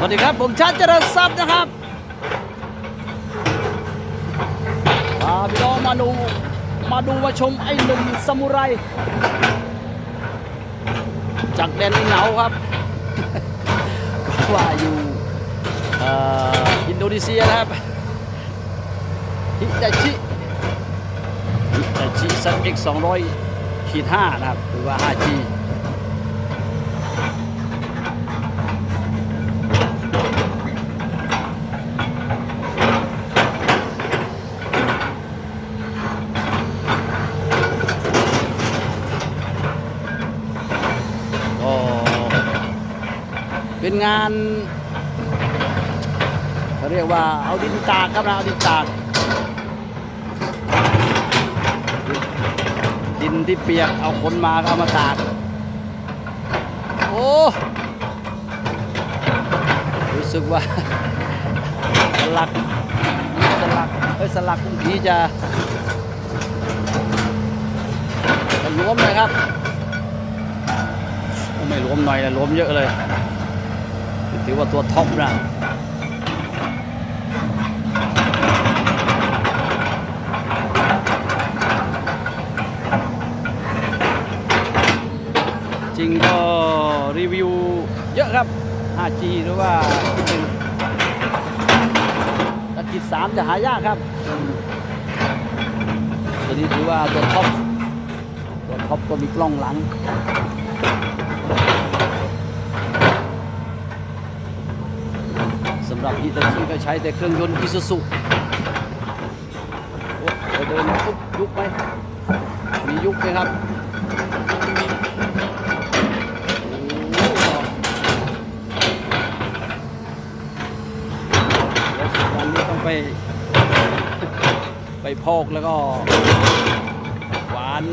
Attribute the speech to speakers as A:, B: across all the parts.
A: สวัสดีครับ ผมชาติเจริญทรัพย์นะครับพาพี่น้องมาดูมาดูมาชมไอ้หนุ่มซามูไรจากแดนเหนาครับก็ว่าอยู่อ่ออินโดนีเซียนะครับฮิตาชิฮิตาชิซันเอ็กสองร้อยขีดห้านะครับ หรือว่า 5G เป็นงานเขาเรียกว่าเอาดินตากครับนะเอาดินตาก ดินที่เปียกเอาคนมาก็เอามาตาก โอ้รู้สึกว่าสลักสลักเอ้ยสลักทุกทีจะจะรวมเลยครับ ไม่รวมหน่อยนะรวมเยอะเลย ถือว่าตัวท็อปนะจริงก็รีวิวเยอะครับ 5G หรือว่าเป็นตะกิด3จะหายากครับตัวนี้ถือว่าตัวท็อปตัวท็อปก็มีกล้องหลังำหรับอีตาชิก็ใช้แต่เครื่องยนต์อิซูซุโอ้เดี๋ยวเดินปุ๊บยุบไหมมียุบไหมครับวันนี้ต้องไปไปพอกแล้วก็ หวาน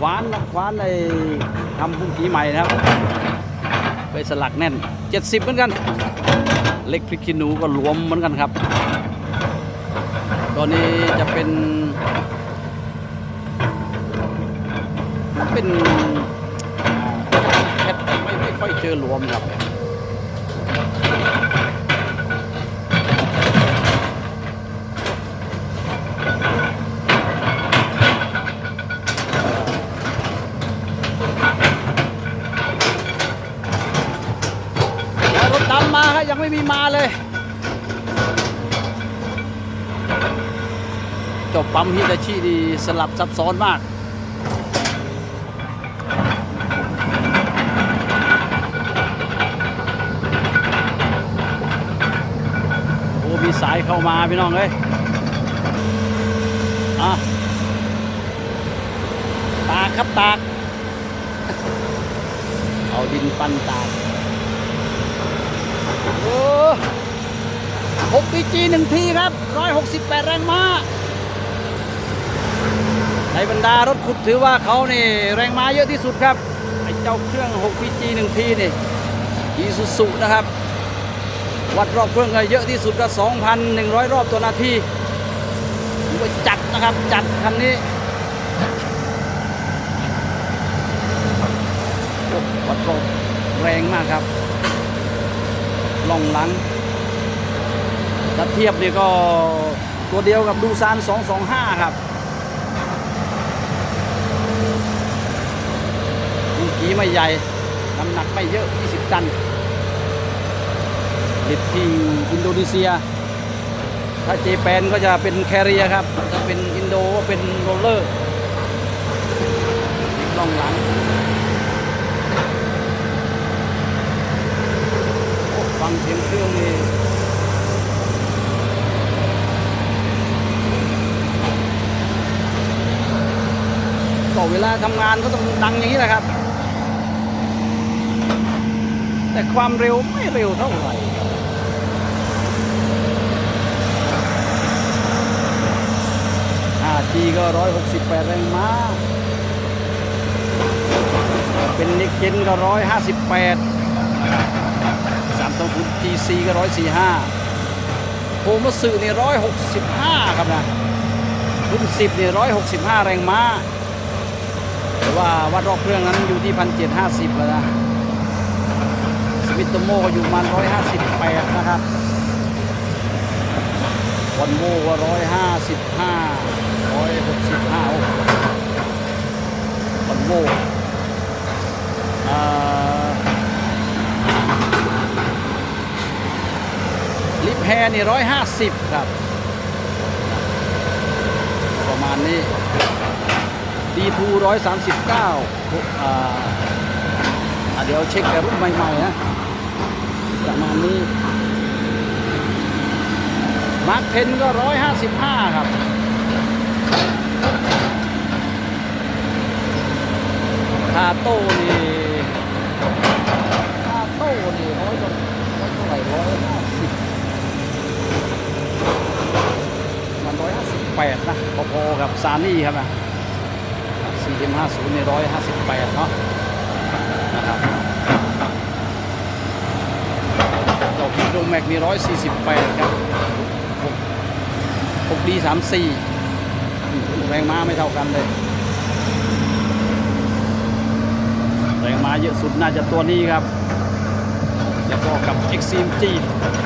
A: หวานหวานในทำพุ่งกีใหม่นะครับ ไปสลักแน่น 70 เหมือนกัน เล็กพริกขี้หนูก็รวมเหมือนกันครับ ตอนนี้จะเป็น เป็นแคทไม่ไม่ค่อยเจอรวมครับ แล้วรถดำมาครับยัง ไม่มีมาเลย จบปั๊มฮิตาชิดีสลับซับซ้อนมากโอ้มีสายเข้ามาพี่น้องเอ้ยอะตากครับตาก เอาดินปั้นตาก โอ้หกปีจีหนึ่งทีครับร้อยหกสิบแรงม้า ในบรรดารถขุดถือว่าเขานี่แรงม้าเยอะที่สุดครับ ไอเจ้าเครื่อง6 PG 1ทีนี่อีซูซุนะครับ วัดรอบเครื่องก็เยอะที่สุดก็2,100 รอบต่อนาทีถือว่าจัดนะครับ จัดคันนี้วัดรอบแรงมากครับ ล่องหลังถ้าเทียบนี่ก็ตัวเดียวกับดูซาน 225 ครับลูกกีไม่ใหญ่ น้ำหนักไม่เยอะ 20 ตันผลิตที่อินโดนีเซีย ถ้าเจแปนก็จะเป็นแคเรียครับถ้าเป็นอินโดก็เป็นโรลเลอร์ล่องหลัง โอ้ฟังเสียงเครื่องนี่ก็ เวลาทำงานก็ต้องดังอย่างนี้แหละครับ แต่ความเร็วไม่เร็วเท่าไหร่ 5G ก็ 168 แรงม้า เป็นนิกเจนก็ 158 320 GC ก็ 145โคมัสึนี่165 ครับนะรุ่น10นี่165 แรงม้า ว่าวัดรอบเครื่องนั้นอยู่ที่1,750แล้วนะสมิตโตโมก็อยู่ประมาร้อยห้าสิบแปดนะครับวันโมก็ร้อยห้าสิบห้าร้อยหกสิบห้าวันโม่ลิฟแฮนี่ร้อยห้าสิบครับ ประมาณนี้ D2 139อ่าอะเดี๋ยวเช็คแต่รุ่นใหม่ๆนะประมาณนี้มาร์คเทนก็155ครับคาโต้นี่คาโต้นี่ร้อยกว่าร้อยเท่าไหร่ร้อยห้าสิบมันร้อยห้าสิบแปดนะพอๆกับซานี่ครับนะ สี่สิบห้าศูนย์ในร้อยห้าสิบแปดเนาะนะครับดอกพิโดแม็กมีร้อยสี่สิบแปดครับหกดีสามสี่แรงม้าไม่เท่ากันเลย แรงม้าเยอะสุดน่าจะตัวนี้ครับ แล้วก็กับ Extreme G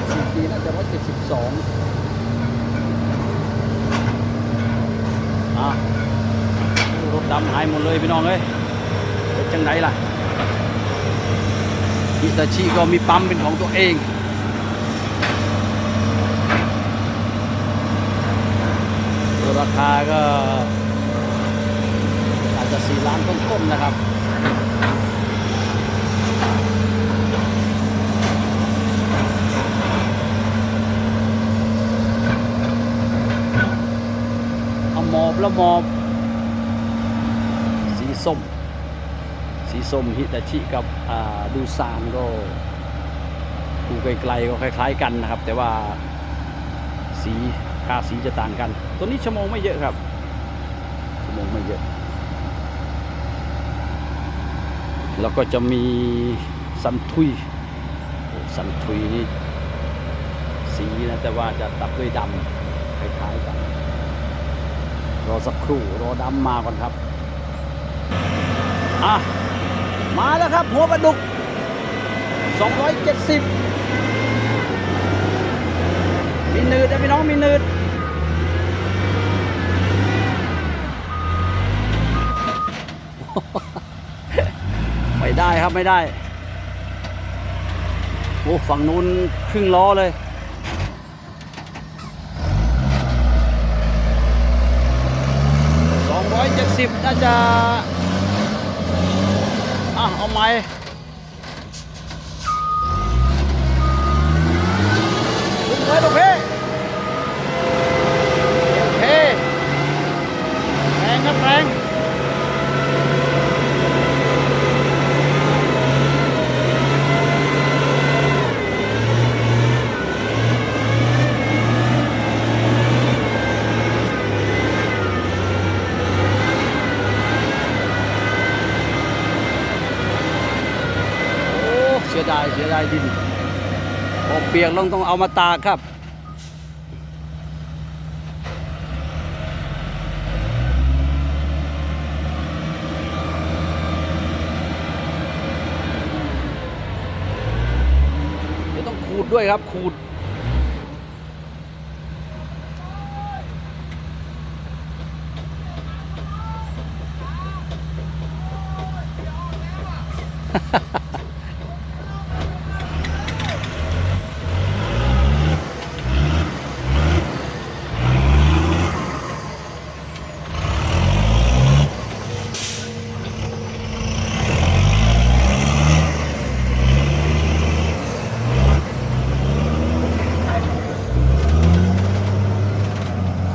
A: Extreme G น่าจะร้อยเจ็ดสิบสองอะ ดำหายหมดเลยพี่น้องเอ้ยเป็นจังไหนล่ะฮิตาชิก็มีปั๊มเป็นของตัวเองราคาก็อาจจะสี่ล้านต้นๆนะครับเอาหมอบแล้วหมอบ สีส้ม ส้มฮิตาชิกับดูซานก็ดูไกลๆก็คล้าย ๆ กันนะครับ แต่ว่าสีค่าสีจะต่างกัน ตัวนี้ชั่วโมงไม่เยอะครับชั่วโมงไม่เยอะ แล้วก็จะมีสันทุยสันทุยนี่สีนะแต่ว่าจะตัดด้วยดำคล้ายๆกันรอสักครู่รอดำมาก่อนครับ อะ มาแล้วครับ หัวปลาดุก 270 มีนืดนะพี่น้องมีนืดไม่ได้ครับไม่ได้โอ้ฝั่งนู้นครึ่งล้อเลย270น่าจะะเอาไหมลุกเคยลุงเพ่เพ่แรงครับแรง โอ้เสีย ดินพอเปียกลงต้องเอามาตากครับ เดี๋ยวต้องขูดด้วยครับขูด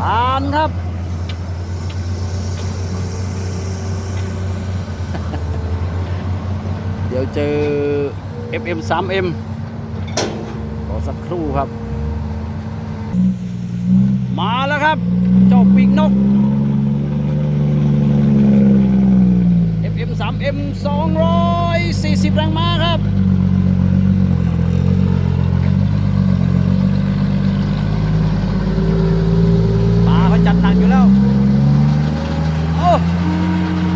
A: ผ่านครับ เดี๋ยวเจอ FM 3M รอสักครู่ครับ มาแล้วครับ เจ้าปีกนก FM 3M 240 แรงม้าครับ ปลาเขา จัดหนักอยู่แล้ว โอ้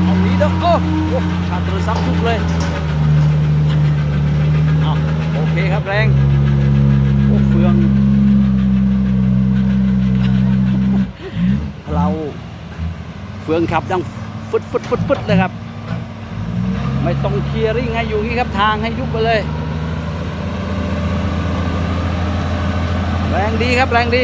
A: เอาหนีเด้อโอ้ขาดโทรศัพท์ทุกเลยเอาโอเคครับแรงโอ้เฟืองเราเฟืองขับดังฟึดฟึดฟึดฟึดเลยครับ ไม่ต้องเคลียร์ริ่งให้อยู่งี้ครับทางให้ยุบไปเลย แรงดีครับแรงดี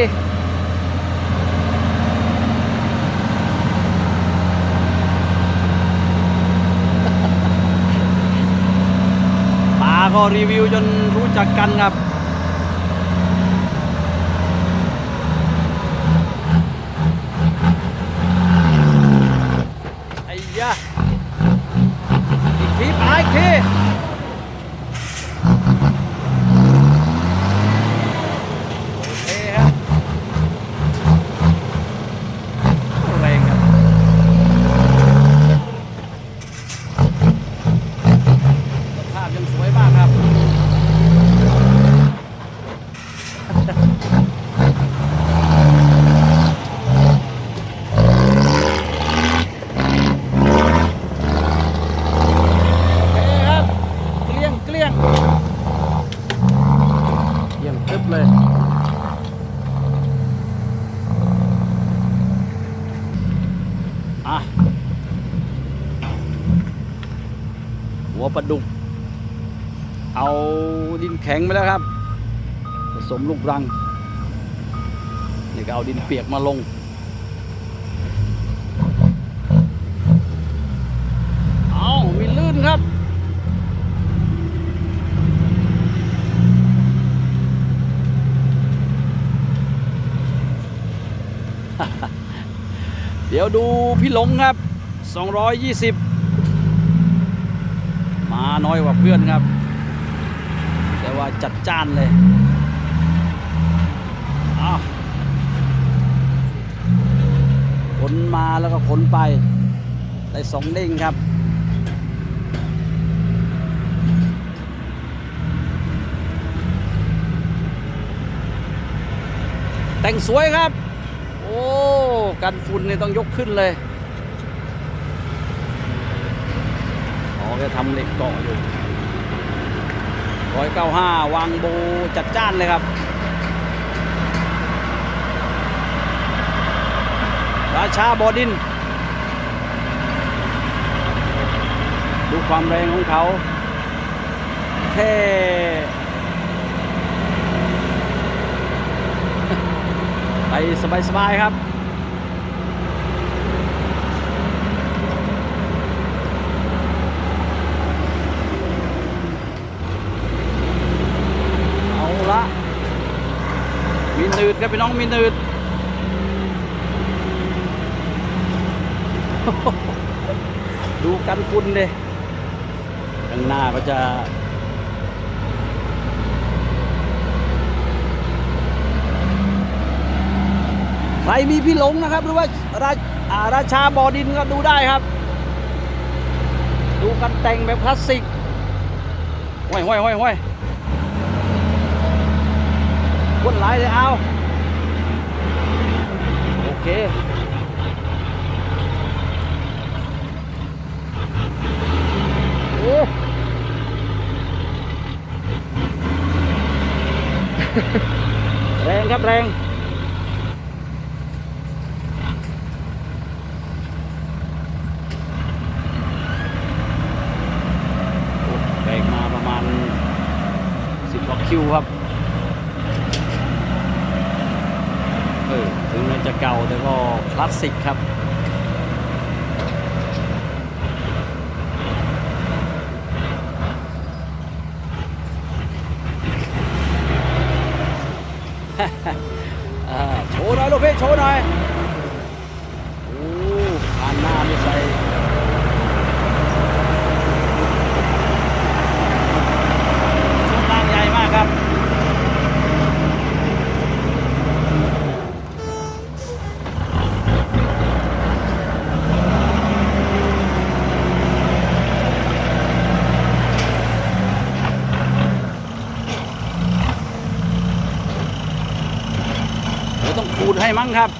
A: ก็รีวิวจนรู้จักกันครับไอ้ยะอีกทีปาอีกทีโอเคครับแรงครับสภาพยังสวยมากครับ โอเคครับเกลี้ยงเกลี้ยงเกลี้ยงตึ๊บเลย อะ หัวปลาดุก เอาดินแข็งไปแล้วครับ ผสมลูกรัง นี่ก็เอาดินเปียกมาลง เอามีลื่นครับเดี๋ยวดูพี่หลงครับ 220มา น้อยกว่าเพื่อนครับ แต่ว่าจัดจ้านเลยอ้าขนมาแล้วก็ขนไป ได้สองเด้งครับแต่งสวยครับ โอ้ กันฝุ่นนี่ต้องยกขึ้นเลย อ๋อแกทำเหล็กเกาะอยู่ร้อยเก้าห้าวางโบจัดจ้านเลยครับ ราชาบอดิน ดูความแรงของเขาแค่ไปสบาย ๆ ครับ เอาละ มีห นืดครับพี่น้องมีนืดดูกันฝุ่นเลยข้างหน้าก็จะใครมีพี่หลงนะครับ หรือว่าราอ่าราชาบอดินก็ดูได้ครับ ดูกันแต่งแบบคลาสสิกห้อยห้อยห้อยห้อย นไหลเลยเอาโอเคโอ้แรงครับแรงแบกมาประมาณ10กว่าคิวครับ เออ ถึงมัน จะเก่าแต่ก็คลาสสิกครับั้งครับ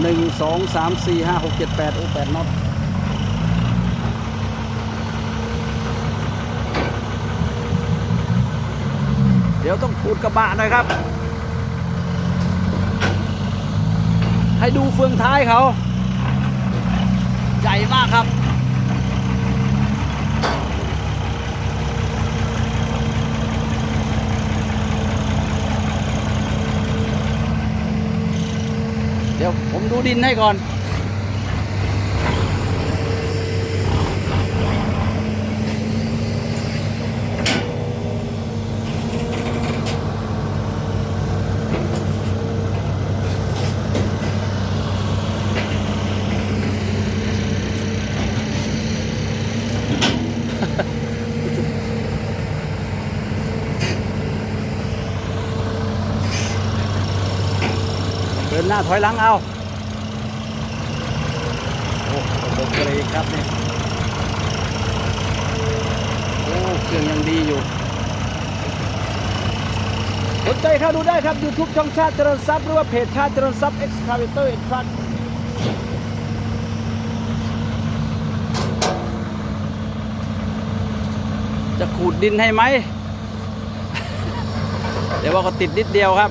A: หนึ่งสองสามสี่ห้าหกเจ็ดแปดโอ้แปดน็อตเดี๋ยวต้องขูดกระบะหน่อยครับ ให้ดูเฟืองท้ายเขา ใหญ่มากครับ ดี๋ยวผมดูดินให้ก่อน นหน้าถอยหลังเอาโอ้ระบบเบรกครับเนี่ยโอ้เครื่องยังดีอยู่สนใจเข้าดูได้ครับ YouTube ช่องชาติเจริญทรัพย์หรือว่าเพจชาติเจริญทรัพย์ Excavator and Truck จะขูดดินให้ไหม เดี๋ยวว่าก็ติดนิดเดียวครับ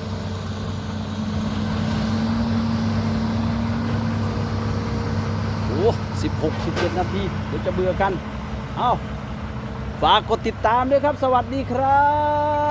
A: โอ้สิบหกสิบเจ็ดนาทีเดี๋ยวจะเบื่อกัน เอาฝากกดติดตามด้วยครับ สวัสดีครับ